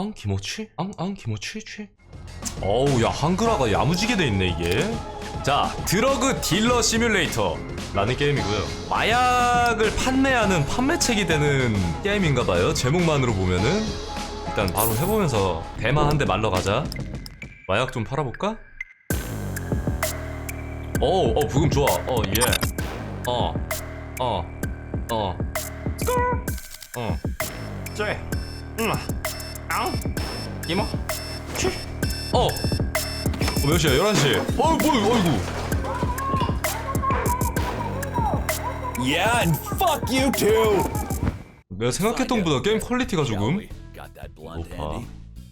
앙 기모치? 앙앙 기모치 취? 어우 야 한글화가 야무지게 돼 있네 이게 자 드러그 딜러 시뮬레이터 라는 게임이고요 마약을 판매하는 판매책이 되는 게임인가봐요 제목만으로 보면은 일단 바로 해보면서 대마 한 대 말러 가자 마약 좀 팔아볼까? 어우 어 부금 좋아 어예어어어어 어, 어. 어. 쟤 음. 앙 이모 치 어. 어, 몇 시야? 11시. 어, 뭐, 어이구. Yeah, and fuck you too. 내가 생각했던 것보다 게임 퀄리티가 조금 Got that blunt 높아. handy?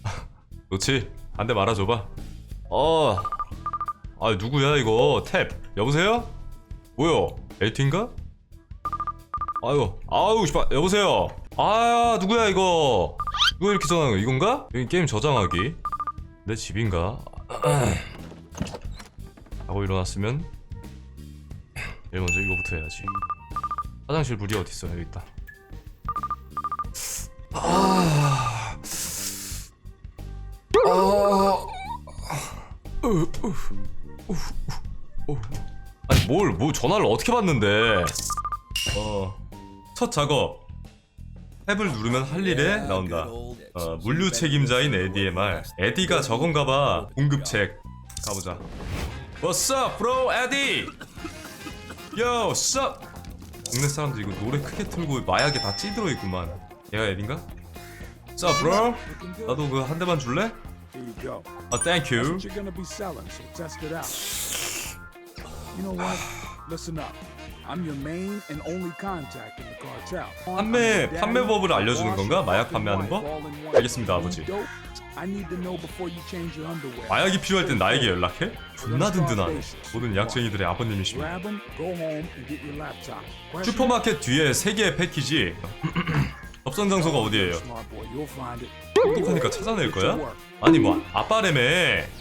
좋지. 한 대 말아줘봐. 어. 아, 누구야, 이거? 탭. 여보세요? 뭐요? LT인가? 아유, 아유, 씨발. 여보세요? 아, 누구야, 이거? 누가 이렇게 전화한 거? 이건가? 여기 게임 저장하기. 내 집인가? 하고 일어났으면 제일 먼저 이거부터 해야지. 화장실 물이 어딨어? 여기 있다. 아니 뭘, 뭐 전화를 어떻게 받는데? 어, 첫 작업. 탭을 누르면 할 일에 나온다. 어, 물류 책임자인 에디의 말. 에디가 저건가 봐. 공급책. 가보자. What's up, bro, 에디? Yo, what's up? 동네 사람들 이거 노래 크게 틀고 마약에 다 찌들어 있구만. 얘가 에디인가? Up, bro? 나도 그 한 대만 줄래? 아, thank you. Listen up. I'm your main and only contact in the cartel. 판매- 판매법을 알려주는 건가? 마약 판매하는 법? 알겠습니다, 아버지. I need to know before you change your underwear. 마약이 필요할 땐 나에게 연락해? 존나 든든하네. 모든 약쟁이들의 아버님이십니다. Grab them, go home, and get your laptop. Question? 슈퍼마켓 뒤에 세 개의 패키지. 접선 장소가 어디예요? Smart boy, you'll find it. 똑똑하니까 찾아낼 거야? 아니 뭐 아빠래며.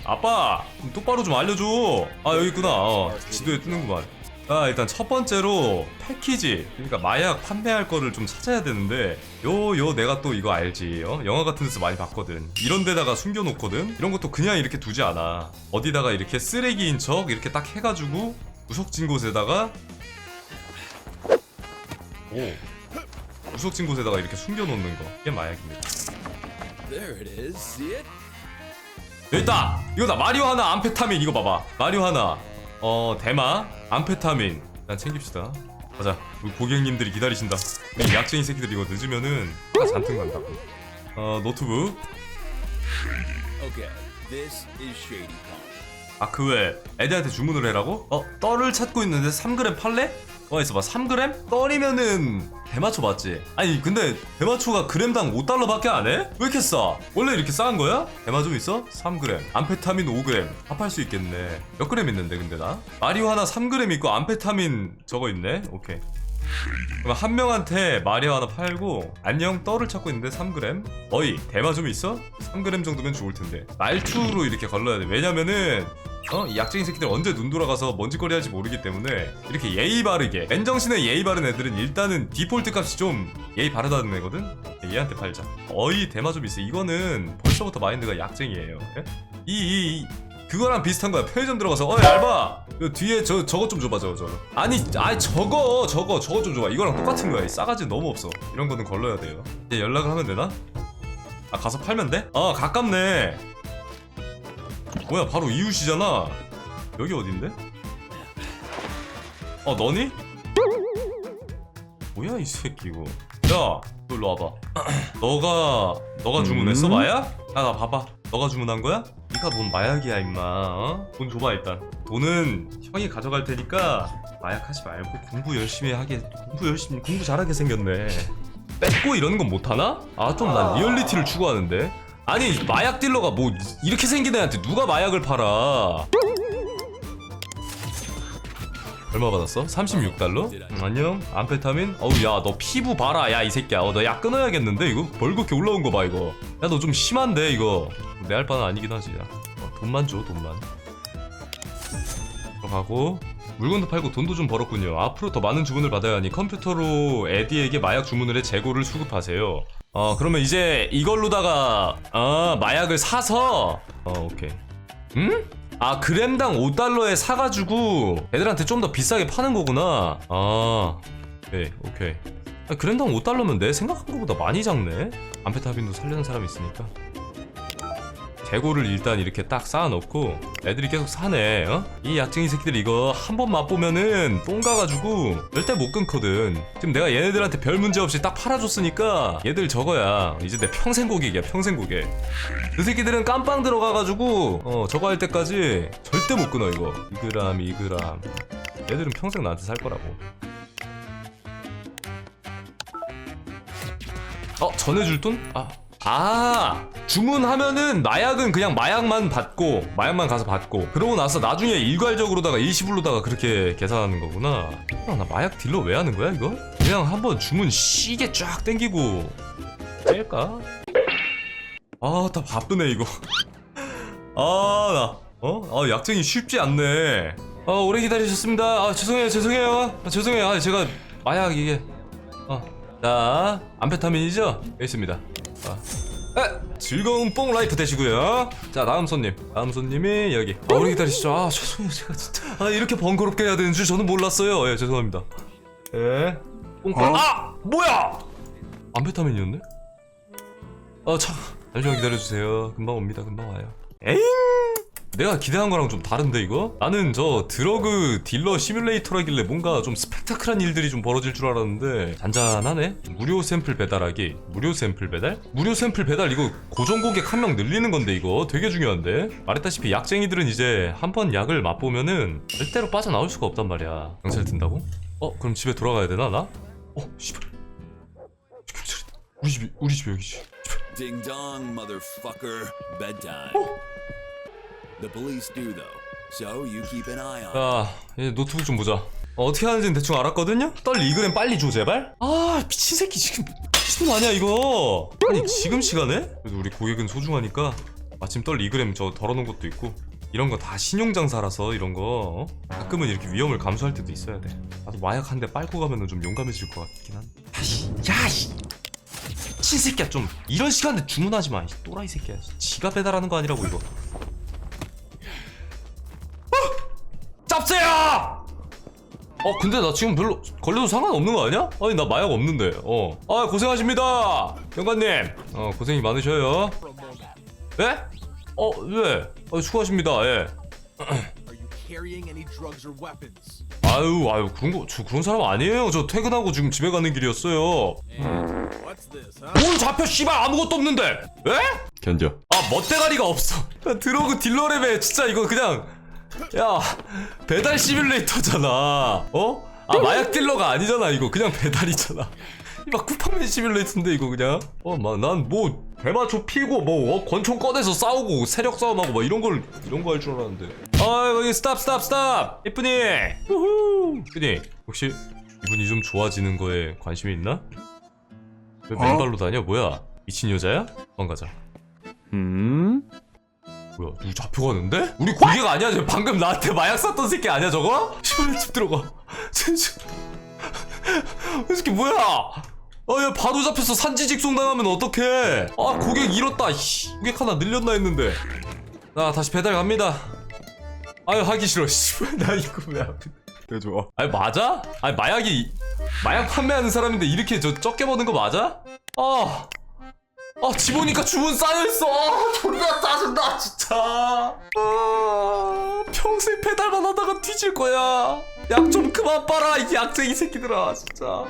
아빠 좀 똑바로 좀 알려줘. 아 여기 있구나. 어, 지도에 뜨는구만. 아 일단 첫 번째로 패키지 그러니까 마약 판매할 거를 좀 찾아야 되는데 요 요 내가 또 이거 알지. 어? 영화 같은 데서 많이 봤거든. 이런 데다가 숨겨놓거든? 이런 것도 그냥 이렇게 두지 않아. 어디다가 이렇게 쓰레기인 척 이렇게 딱 해가지고 구석진 곳에다가 오 구석진 곳에다가 이렇게 숨겨놓는 거. 이게 마약입니다? 여기 있다! 이거다! 마리화나 암페타민 이거 봐봐. 마리화나 어 대마 암페타민 일단 챙깁시다 가자 우리 고객님들이 기다리신다 이 약쟁이 새끼들 이거 늦으면은 아 잔뜩 난다고 어 노트북 Okay, this is Shady Pond. 아그 외에 애들한테 주문을 해라고? 어 떡을 찾고 있는데 3g 팔래? 어 있어봐 3g? 떡이면은 대마초 맞지? 아니 근데 대마초가 그램당 5달러밖에 안 해? 왜 이렇게 싸? 원래 이렇게 싼 거야? 대마 좀 있어? 3g 암페타민 5g 합할 수 있겠네 몇 그램 있는데 근데 나? 마리화나 3g 있고 암페타민 저거 있네? 오케이 그럼 한 명한테 마리아 하나 팔고 안녕 떡을 찾고 있는데 3g 어이 대마 좀 있어? 3g 정도면 좋을 텐데 말투로 이렇게 걸러야 돼 왜냐면은 어? 이 약쟁이 새끼들 언제 눈 돌아가서 먼지거리 할지 모르기 때문에 이렇게 예의 바르게 맨정신에 예의 바른 애들은 일단은 디폴트 값이 좀 예의 바르다는 애거든? 얘한테 팔자 어이 대마 좀 있어 이거는 벌써부터 마인드가 약쟁이에요 예? 이, 이, 이 그거랑 비슷한 거야 편의점 들어가서 어이 알바 요 뒤에 저 저거 좀 줘봐 저거 저거 아니 아이 저거 저거 저거 좀 줘봐 이거랑 똑같은 거야 이 싸가지 너무 없어 이런 거는 걸러야 돼요 이제 연락을 하면 되나? 아 가서 팔면 돼? 아 가깝네 뭐야 바로 이웃이잖아 여기 어딘데? 어 너니? 뭐야 이 새끼 이거 야너 일로 와봐 너가 너가 주문했어 마약? 야나 봐봐 너가 주문한 거야? 니가 뭔 마약이야 임마 어? 돈 줘봐 일단 돈은 형이 가져갈 테니까 마약 하지 말고 공부 열심히 하게 공부 열심히 공부 잘하게 생겼네 뺏고 이러는 건 못하나? 아 좀 난 리얼리티를 추구하는데 아니 마약 딜러가 뭐 이렇게 생긴 애한테 누가 마약을 팔아? 얼마 받았어? 36달러? 음, 안녕. 암페타민? 어우 야 너 피부 봐라 야 이 새끼야. 어, 너 약 끊어야겠는데 이거? 벌겋게 올라온 거 봐 이거. 야 너 좀 심한데 이거. 내 할 바는 아니긴 하지 야. 어, 돈만 줘 돈만. 들어가고 물건도 팔고 돈도 좀 벌었군요. 앞으로 더 많은 주문을 받아야 하니 컴퓨터로 에디에게 마약 주문을 해 재고를 수급하세요. 어 그러면 이제 이걸로다가 어 마약을 사서 어 오케이. 응? 아 그램당 5달러에 사가지고 애들한테 좀 더 비싸게 파는 거구나. 아 오케이 오케이. 아, 그램당 5달러면 내 생각한 것보다 많이 작네. 암페타민도 살려는 사람이 있으니까. 재고를 일단 이렇게 딱 쌓아놓고 애들이 계속 사네 어? 이 약쟁이 새끼들 이거 한 번 맛보면은 똥 가가지고 절대 못 끊거든 지금 내가 얘네들한테 별 문제 없이 딱 팔아줬으니까 얘들 저거야 이제 내 평생 고객이야 평생 고객 그 새끼들은 깜빵 들어가가지고 어 저거 할 때까지 절대 못 끊어 이거 2g 2g 얘들은 평생 나한테 살 거라고 어 전해줄 돈? 아. 아 주문하면은 마약은 그냥 마약만 받고 마약만 가서 받고 그러고 나서 나중에 일괄적으로다가 일시불로다가 그렇게 계산하는 거구나 아, 나 마약 딜러 왜 하는 거야 이거? 그냥 한번 주문 시게 쫙 땡기고 뺄까? 아다 바쁘네 이거 아나 어? 아 약쟁이 쉽지 않네 아 오래 기다리셨습니다 아 죄송해요 죄송해요 아, 죄송해요 아, 제가 마약 이게 어. 자, 암페타민이죠? 여기 있습니다. 자. 에, 즐거운 뽕 라이프 되시고요. 자, 다음 손님. 다음 손님이 여기. 아, 오래 기다리시죠. 아, 죄송해요. 제가 진짜. 아, 이렇게 번거롭게 해야 되는 줄 저는 몰랐어요. 예, 죄송합니다. 예. 뽕. 아! 뭐야! 암페타민이었네? 아, 참. 잠시만 기다려주세요. 금방 옵니다. 금방 와요. 에잉! 내가 기대한 거랑 좀 다른데 이거? 나는 저 드러그 딜러 시뮬레이터라길래 뭔가 좀 스펙타클한 일들이 좀 벌어질 줄 알았는데 잔잔하네? 무료 샘플 배달하기 무료 샘플 배달? 무료 샘플 배달 이거 고정 고객 한 명 늘리는 건데 이거 되게 중요한데? 말했다시피 약쟁이들은 이제 한 번 약을 맛보면은 절대로 빠져나올 수가 없단 말이야 경찰 든다고? 어? 그럼 집에 돌아가야 되나 나? 어? 씨발 경찰이다 우리 집이 우리 집이 여기지 dong, motherfucker. Bedtime. The police do though, so you keep an eye on. 자, 이제 노트북 좀 보자. 어, 어떻게 하는지는 대충 알았거든요? 떨 2g 빨리 줘, 제발. 아, 미친 새끼 지금 미친 아니야 이거. 아니 지금 시간에? 그래도 우리 고객은 소중하니까 마침 떨 2g 저 덜어놓은 것도 있고 이런 거 다 신용 장사라서 이런 거 어? 가끔은 이렇게 위험을 감수할 때도 있어야 돼. 나도 마약 한 대 빨고 가면은 좀 용감해질 것 같긴 한데. 아이, 야, 이 미친 새끼야 좀 이런 시간에 주문하지 마. 이 또라이 새끼야. 지가 배달하는 거 아니라고 이거. 어 근데 나 지금 별로 걸려도 상관없는 거 아니야? 아니 나 마약 없는데 어 아 고생하십니다 경관님 어 고생이 많으셔요 예? 어 왜? 아, 수고하십니다 예? 아유 아유 그런 거저 그런 사람 아니에요 저 퇴근하고 지금 집에 가는 길이었어요? 뭘 잡혀 씨발 아무것도 없는데 에? 견뎌 아 멋대가리가 없어 야, 드러그 딜러랩에 진짜 이거 그냥 야 배달 시뮬레이터잖아 어? 아 마약 딜러가 아니잖아 이거 그냥 배달이잖아 이막 쿠팡맨 시뮬레이터인데 이거 그냥 어막난뭐 대마초 피고 뭐 어, 권총 꺼내서 싸우고 세력 싸움하고 막 이런 걸 이런 거 할 줄 알았는데 아 여기 스탑 스탑 스탑 이쁜이 우후 이쁜이 혹시 이분이 좀 좋아지는 거에 관심이 있나? 왜 맨발로 다녀? 뭐야? 미친 여자야? 도망가자. 음? 뭐야? 누구 잡혀가는데? 우리 고객 아니야? 저 방금 나한테 마약 샀던 새끼 아니야 저거? 시원해 집 들어가. 진짜. 이 새끼 뭐야? 아, 야, 바로 잡혔어. 산지직송 당하면 어떡해? 아, 고객 잃었다. 씨. 고객 하나 늘렸나 했는데. 나 다시 배달 갑니다. 아유, 하기 싫어. 씨발, 나 이거 왜 안- 왜 좋아? 아니, 맞아? 아니, 마약이, 마약 판매하는 사람인데 이렇게 저 적게 버는 거 맞아? 아, 아, 집 오니까 주문 쌓여있어. 아, 존나 짜증나, 진짜. 아, 평생 배달만 하다가 뒤질 거야. 약 좀 그만 빨아, 이 약쟁이 새끼들아, 진짜.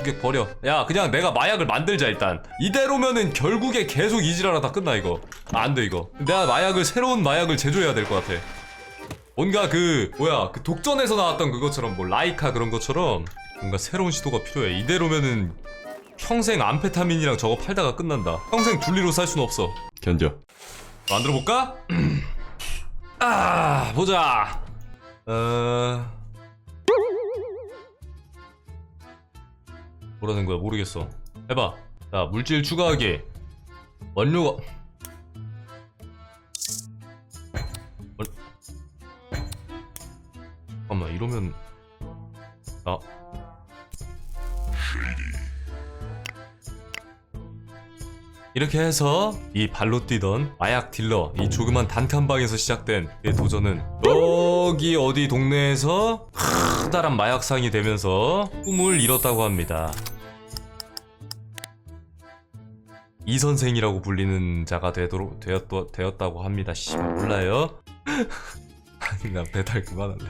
이게 버려. 야, 그냥 내가 마약을 만들자, 일단. 이대로면은 결국에 계속 이 지랄하다 끝나, 이거. 아, 안 돼, 이거. 내가 마약을, 새로운 마약을 제조해야 될 것 같아. 뭔가 그, 뭐야, 그 독전에서 나왔던 그것처럼, 뭐, 라이카 그런 것처럼, 뭔가 새로운 시도가 필요해. 이대로면은 평생 암페타민이랑 저거 팔다가 끝난다. 평생 둘리로 살 수는 없어. 견뎌. 만들어 볼까? 아, 보자. 어. 뭐라는 거야? 모르겠어. 해봐. 자, 물질 추가하기. 원료가. 원... 잠깐만, 이러면 아 이렇게 해서 이 발로 뛰던 마약 딜러 이 조그만 단칸방에서 시작된 이 도전은 여기 어디 동네에서 커다란 마약상이 되면서 꿈을 이뤘다고 합니다. 이 선생이라고 불리는 자가 되도록 되었, 되었다고 합니다. 씨발 몰라요? 아니 나 배달 그만할래.